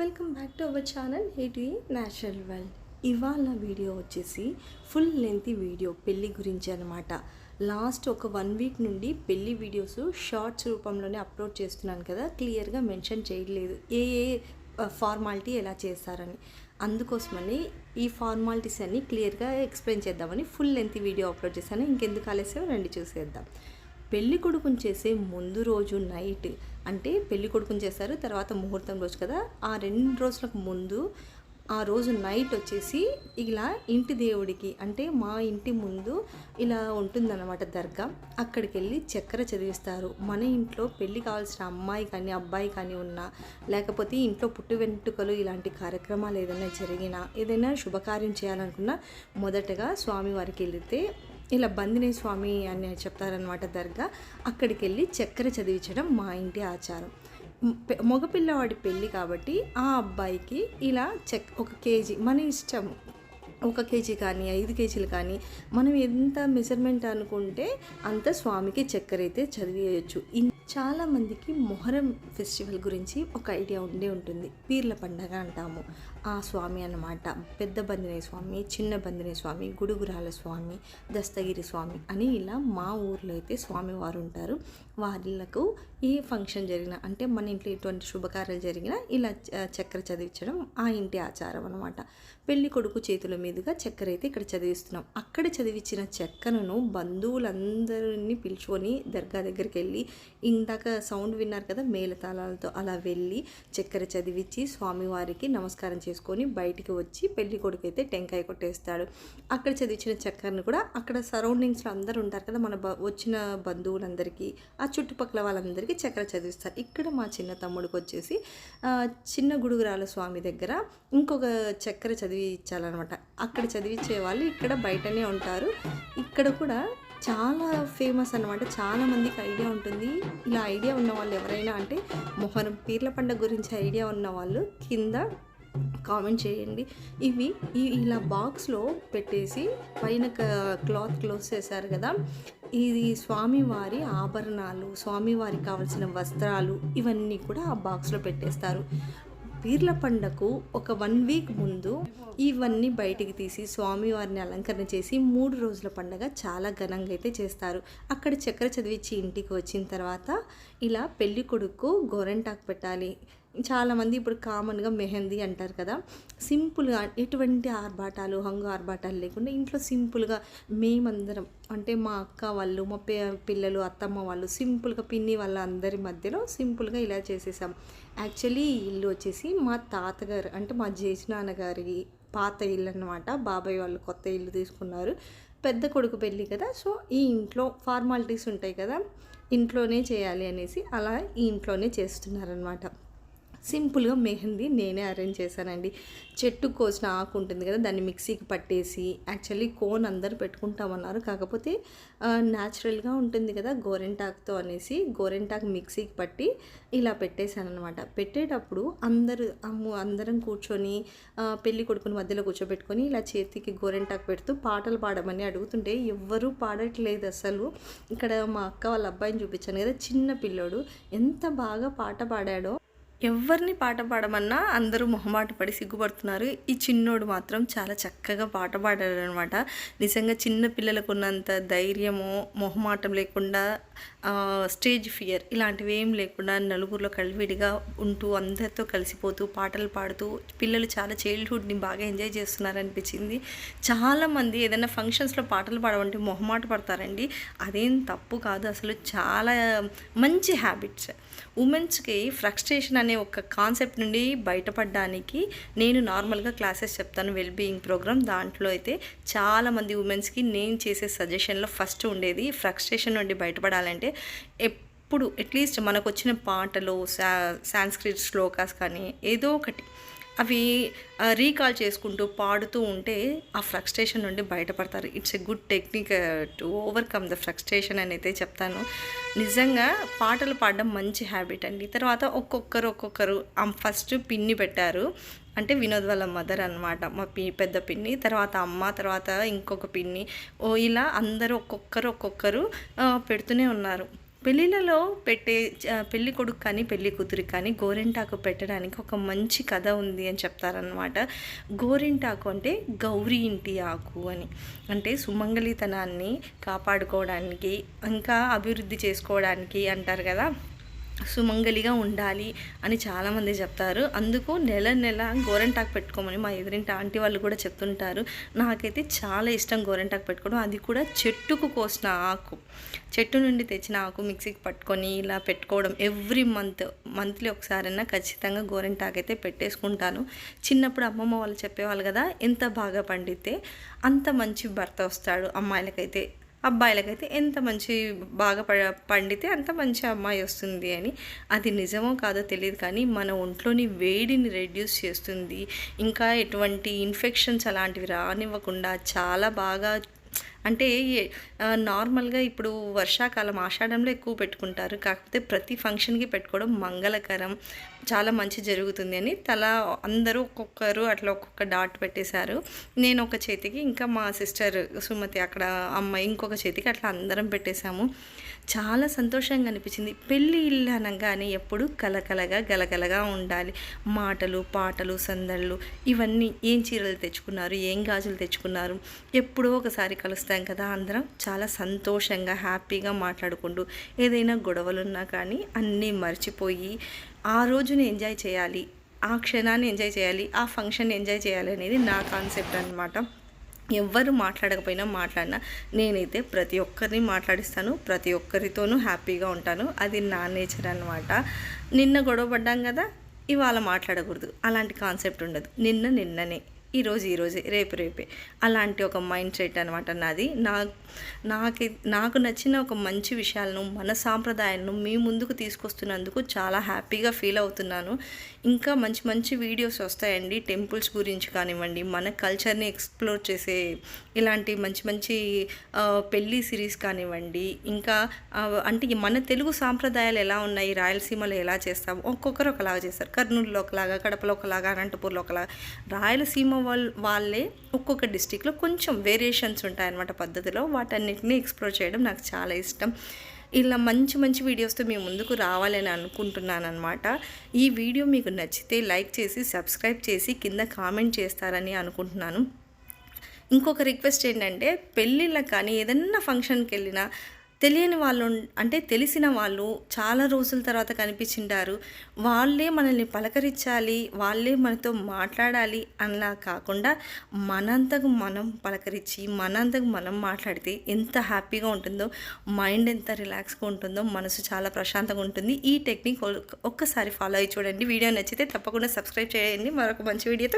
Welcome back to our channel హేటి natural world ఇవాళ video వచ్చేసి full length video పెళ్ళి గురించి అనమాట లాస్ట్ ఒక వన్ వీక్ నుండి పెళ్ళి వీడియోస్ షార్ట్స్ రూపంలోనే అప్లోడ్ చేస్తున్నాను కదా క్లియర్గా మెన్షన్ చేయలేదు. ఏ ఏ ఫార్మాలిటీ ఎలా చేస్తారని. అందుకోసమని ఈ ఫార్మాలిటీస్ అన్ని క్లియర్గా ఎక్స్ప్లెయిన్ చేద్దామని ఫుల్ లెంత్ వీడియో అప్లోడ్ చేశాను. ఇంకెందుకు ఆలస్యం? రండి చూసేద్దాం. పెళ్ళి కొడుకుని చేసే ముందు రోజు నైట్ అంటే పెళ్ళి కొడుకుని చేస్తారు తర్వాత ముహూర్తం రోజు కదా. ఆ రెండు రోజులకు ముందు ఆ రోజు నైట్ వచ్చేసి ఇలా ఇంటి దేవుడికి అంటే మా ఇంటి ముందు ఇలా ఉంటుందన్నమాట దర్గా. అక్కడికి వెళ్ళి చక్కెర చదివిస్తారు. మన ఇంట్లో పెళ్ళి కావాల్సిన అమ్మాయి కానీ అబ్బాయి కానీ ఉన్నా లేకపోతే ఇంట్లో పుట్టు వెంట్రుకలు ఇలాంటి కార్యక్రమాలు ఏదైనా జరిగినా ఏదైనా శుభకార్యం చేయాలనుకున్నా మొదటగా స్వామివారికి వెళితే ఇలా బందినే స్వామి అని చెప్తారనమాట దర్గా. అక్కడికి వెళ్ళి చక్కెర చదివించడం మా ఇంటి ఆచారం. పె- మగపిల్లవాడి పెళ్ళి కాబట్టి ఆ అబ్బాయికి ఇలా చెక్ ఒక కేజీ మన ఇష్టం ఒక కేజీ కానీ ఐదు కేజీలు కానీ మనం ఎంత మెజర్మెంట్ అనుకుంటే అంత స్వామికి చక్కెర అయితే చదివేయచ్చు. చాలామందికి మొహరం ఫెస్టివల్ గురించి ఒక ఐడియా ఉండే ఉంటుంది. పీర్ల పండగ అంటాము. ఆ స్వామి అన్నమాట. పెద్ద బందినే స్వామి చిన్న బందినే స్వామి గుడుగురాల స్వామి దస్తగిరి స్వామి అని ఇలా మా ఊర్లో అయితే స్వామివారు ఉంటారు. వారిలకు ఏ ఫంక్షన్ జరిగినా అంటే మన ఇంట్లో ఎటువంటి శుభకార్యాలు జరిగినా ఇలా చక్కెర చదివించడం ఆ ఇంటి ఆచారం అనమాట పెళ్ళి కొడుకు చేతుల మీదుగా చక్కెర అయితే ఇక్కడ చదివిస్తున్నాం. అక్కడ చదివించిన చక్కెరను బంధువులందరినీ పిలుచుకొని దర్గా దగ్గరికి వెళ్ళి ఇందాక సౌండ్ విన్నారు కదా మేళతాళాలతో అలా వెళ్ళి చక్కెర చదివించి స్వామివారికి నమస్కారం చేసుకొని బయటికి వచ్చి పెళ్ళి కొడుకు అయితే టెంకాయ కొట్టేస్తాడు. అక్కడ చదివించిన చక్కెరను కూడా అక్కడ సరౌండింగ్స్లో అందరూ ఉంటారు కదా మన బ- వచ్చిన బంధువులందరికీ ఆ చుట్టుపక్కల వాళ్ళందరికీ చక్కెర చదివిస్తారు. ఇక్కడ మా చిన్న తమ్ముడికి వచ్చేసి చిన్న గుడుగురాల స్వామి దగ్గర ఇంకొక చక్కెర చదివించాలన్నమాట అక్కడ చదివించే వాళ్ళు ఇక్కడ బయటనే ఉంటారు. ఇక్కడ కూడా చాలా ఫేమస్ అనమాట చాలా మందికి ఐడియా ఉంటుంది. ఇలా ఐడియా ఉన్న వాళ్ళు ఎవరైనా అంటే మొహరం పీర్ల పండుగ గురించి ఐడియా ఉన్న వాళ్ళు కింద కామెంట్ చేయండి. ఇవి ఈ- ఇలా బాక్స్లో పెట్టేసి పైన క్లాత్ క్లోజ్ చేశారు కదా. ఇది స్వామివారి ఆభరణాలు స్వామివారికి కావలసిన వస్త్రాలు ఇవన్నీ కూడా ఆ బాక్స్లో పెట్టేస్తారు. పీర్ల పండకు ఒక వన్ వీక్ ముందు ఇవన్నీ బయటికి తీసి స్వామివారిని అలంకరణ చేసి మూడు రోజుల పండగ చాలా ఘనంగా అయితే చేస్తారు. అక్కడ చక్కెర చదివించి ఇంటికి వచ్చిన తర్వాత ఇలా పెళ్ళి కొడుకు గోరెంటాకు పెట్టాలి. చాలామంది ఇప్పుడు కామన్గా మెహందీ అంటారు కదా. సింపుల్గా ఎటువంటి ఆర్భాటాలు హంగు ఆర్భాటాలు లేకుండా ఇంట్లో సింపుల్గా మేమందరం అంటే మా అక్క వాళ్ళు మా పి పిల్లలు అత్తమ్మ వాళ్ళు సింపుల్గా పిన్ని వాళ్ళ అందరి మధ్యలో సింపుల్గా ఇలా చేసేసాం. యాక్చువల్లీ ఈ ఇల్లు వచ్చేసి మా తాతగారు అంటే మా జేజనాన్నగారి పాత ఇల్లు అనమాట బాబాయ్ వాళ్ళు కొత్త ఇల్లు తీసుకున్నారు. పెద్ద కొడుకు పెళ్ళి కదా సో ఈ ఇంట్లో ఫార్మాలిటీస్ ఉంటాయి కదా. ఇంట్లోనే చేయాలి అనేసి అలా ఈ ఇంట్లోనే చేస్తున్నారనమాట సింపుల్గా మెహందీ నేనే అరేంజ్ చేశానండి. చెట్టు కోసిన ఆకు ఉంటుంది కదా దాన్ని మిక్సీకి పట్టేసి యాక్చువల్లీ కోన్ అందరు పెట్టుకుంటామన్నారు. కాకపోతే న్యాచురల్గా ఉంటుంది కదా గోరెంటాకుతో అనేసి గోరెంటాకు మిక్సీకి పట్టి ఇలా పెట్టేశాను అనమాట పెట్టేటప్పుడు అందరు అమ్ము అందరం కూర్చొని పెళ్ళి కొడుకుని మధ్యలో కూర్చోబెట్టుకొని ఇలా చేతికి గోరెంటాకు పెడుతూ పాటలు పాడమని అడుగుతుంటే ఎవ్వరూ పాడట్లేదు అసలు. ఇక్కడ మా అక్క వాళ్ళ అబ్బాయిని చూపించాను కదా చిన్న పిల్లోడు ఎంత బాగా పాట పాడాడో. ఎవరిని పాట పాడమన్నా అందరూ మొహమాట పడి సిగ్గుపడుతున్నారు. ఈ చిన్నోడు మాత్రం చాలా చక్కగా పాట పాడాడు అనమాట నిజంగా చిన్న పిల్లలకు ఉన్నంత ధైర్యము మొహమాటం లేకుండా స్టేజ్ ఫియర్ ఇలాంటివి ఏం లేకుండా నలుగురిలో కలివిడిగా ఉంటూ అందరితో కలిసిపోతూ పాటలు పాడుతూ పిల్లలు చాలా చైల్డ్హుడ్ని బాగా ఎంజాయ్ చేస్తున్నారు అనిపించింది చాలామంది ఏదైనా ఫంక్షన్స్లో పాటలు పాడమంటే మొహమాట పడతారండి. అదేం తప్పు కాదు. అసలు చాలా మంచి హ్యాబిట్స్ ఉమెన్స్కి ఫ్రస్ట్రేషన్ అనే ఒక కాన్సెప్ట్ నుండి బయటపడడానికి నేను నార్మల్గా క్లాసెస్ చెప్తాను వెల్ బీయింగ్ ప్రోగ్రామ్ దాంట్లో అయితే చాలామంది ఉమెన్స్కి నేను చేసే సజెషన్లో ఫస్ట్ ఉండేది ఫ్రస్ట్రేషన్ నుండి బయటపడాలంటే ఎప్పుడు అట్లీస్ట్ మనకు వచ్చిన పాటలు సా సాంస్క్రిట్ శ్లోకాస్ కానీ ఏదో ఒకటి. అవి రీకాల్ చేసుకుంటూ పాడుతూ ఉంటే ఆ ఫ్రస్ట్రేషన్ నుండి బయటపడతారు. It's a good technique to overcome the frustration అని అయితే చెప్తాను. నిజంగా పాటలు పాడడం మంచి హ్యాబిట్ అండి. తర్వాత ఒక్కొక్కరు ఒక్కొక్కరు ఫస్ట్ పిన్ని పెట్టారు. అంటే వినోద్ వాళ్ళ మదర్ అనమాట మా పి పెద్ద పిన్ని. తర్వాత అమ్మ తర్వాత ఇంకొక పిన్ని. ఓ ఇలా అందరూ ఒక్కొక్కరు ఒక్కొక్కరు పెడుతూనే ఉన్నారు. పెళ్ళిళ్ళలో పెట్టే పెళ్ళి కొడుకు కానీ పెళ్ళి కూతురు కానీ గోరింటాకు పెట్టడానికి ఒక మంచి కథ ఉంది అని చెప్తారనమాట గోరింటాకు అంటే గౌరీ ఇంటి ఆకు అని. అంటే సుమంగళితనాన్ని కాపాడుకోవడానికి ఇంకా అభివృద్ధి చేసుకోవడానికి అంటారు కదా. సుమంగలిగా ఉండాలి అని చాలామంది చెప్తారు. అందుకు నెల నెల గోరెంటాకు పెట్టుకోమని మా ఎదురింటి ఆంటీ వాళ్ళు కూడా చెప్తుంటారు. నాకైతే చాలా ఇష్టం గోరెంటాకు పెట్టుకోవడం. అది కూడా చెట్టుకు కోసిన ఆకు. చెట్టు నుండి తెచ్చిన ఆకు మిక్సీకి పట్టుకొని ఇలా పెట్టుకోవడం ఎవ్రీ మంత్ మంత్లీ ఒకసారైనా ఖచ్చితంగా గోరెంటాకు అయితే పెట్టేసుకుంటాను. చిన్నప్పుడు అమ్మమ్మ వాళ్ళు చెప్పేవాళ్ళు కదా ఎంత బాగా పండితే అంత మంచి భర్త వస్తాడు అమ్మాయిలకైతే. అబ్బాయిలకైతే ఎంత మంచి బాగా ప పండితే అంత మంచి అమ్మాయి వస్తుంది అని. అది నిజమో కాదో తెలియదు కానీ మన ఒంట్లోని వేడిని రెడ్యూస్ చేస్తుంది. ఇంకా ఎటువంటి ఇన్ఫెక్షన్స్ అలాంటివి రానివ్వకుండా చాలా బాగా అంటే నార్మల్గా ఇప్పుడు వర్షాకాలం ఆషాఢంలో ఎక్కువ పెట్టుకుంటారు. కాకపోతే ప్రతి ఫంక్షన్కి పెట్టుకోవడం మంగళకరం. చాలా మంచి జరుగుతుంది అని తల అందరూ ఒక్కొక్కరు అట్లా ఒక్కొక్క డాట్ పెట్టేశారు. నేను ఒక చేతికి ఇంకా మా సిస్టర్ సుమతి అక్కడ అమ్మాయి ఇంకొక చేతికి అట్లా అందరం పెట్టేశాము. చాలా సంతోషంగా అనిపించింది. పెళ్ళి ఇల్లు అనగానే ఎప్పుడు కలకలగా గలగలగా ఉండాలి. మాటలు పాటలు సందళ్ళు ఇవన్నీ ఏం చీరలు తెచ్చుకున్నారు ఏం గాజులు తెచ్చుకున్నారు ఎప్పుడో ఒకసారి కలుస్తాం కదా అందరం. చాలా సంతోషంగా హ్యాపీగా మాట్లాడుకుంటూ ఏదైనా గొడవలు ఉన్నా కానీ అన్నీ మర్చిపోయి ఆ రోజుని ఎంజాయ్ చేయాలి ఆ క్షణాన్ని ఎంజాయ్ చేయాలి ఆ ఫంక్షన్ ఎంజాయ్ చేయాలి అనేది నా కాన్సెప్ట్ అనమాట ఎవ్వరు మాట్లాడకపోయినా మాట్లాడినా నేనైతే ప్రతి ఒక్కరిని మాట్లాడిస్తాను ప్రతి ఒక్కరితోనూ హ్యాపీగా ఉంటాను. అది నా నేచర్ అనమాట నిన్న గొడవ పడ్డాం కదా ఇవాళ మాట్లాడకూడదు. అలాంటి కాన్సెప్ట్ ఉండదు. నిన్న నిన్ననే. ఈరోజు ఈరోజే రేపు రేపే. అలాంటి ఒక మైండ్ సెట్ అనమాట నాది. నా నాకు నాకు నచ్చిన ఒక మంచి విషయాలను మన సాంప్రదాయాలను మీ ముందుకు తీసుకొస్తున్నందుకు చాలా హ్యాపీగా ఫీల్ అవుతున్నాను. ఇంకా మంచి మంచి వీడియోస్ వస్తాయండి. టెంపుల్స్ గురించి కానివ్వండి మన కల్చర్ని ఎక్స్ప్లోర్ చేసే ఇలాంటి మంచి మంచి పెళ్ళి పెళ్ళి సిరీస్ కానివ్వండి ఇంకా అంటే మన తెలుగు సాంప్రదాయాలు ఎలా ఉన్నాయి రాయలసీమలో ఎలా చేస్తాం ఒక్కొక్కరు ఒకలాగా చేస్తారు. కర్నూలులో ఒకలాగా కడపలో ఒకలాగా అనంతపూర్లో ఒకలాగా రాయలసీమ వాళ్ళ వాళ్ళే ఒక్కొక్క డిస్టిక్లో కొంచెం వేరియేషన్స్ ఉంటాయన్నమాట పద్ధతిలో. వాటన్నిటిని ఎక్స్ప్లోర్ చేయడం నాకు చాలా ఇష్టం. ఇలా మంచి మంచి వీడియోస్తో మీ ముందుకు రావాలని అనుకుంటున్నాను అనమాట ఈ వీడియో మీకు నచ్చితే లైక్ చేసి సబ్స్క్రైబ్ చేసి కింద కామెంట్ చేస్తారని అనుకుంటున్నాను. ఇంకొక రిక్వెస్ట్ ఏంటంటే పెళ్ళిళ్ళకి కానీ ఏదన్నా ఫంక్షన్కి వెళ్ళినా తెలియని వాళ్ళు అంటే తెలిసిన వాళ్ళు చాలా రోజుల తర్వాత కనిపించింటారు వాళ్ళే మనల్ని పలకరించాలి వాళ్ళే మనతో మాట్లాడాలి అలా కాకుండా మనంతకు మనం పలకరించి మనంతకు మనం మాట్లాడితే ఎంత హ్యాపీగా ఉంటుందో మైండ్ ఎంత రిలాక్స్గా ఉంటుందో మనసు చాలా ప్రశాంతంగా ఉంటుంది. ఈ టెక్నిక్ ఒక్కసారి ఫాలో అయ్యి చూడండి. వీడియో నచ్చితే తప్పకుండా సబ్స్క్రైబ్ చేయండి. మరొక మంచి వీడియోతో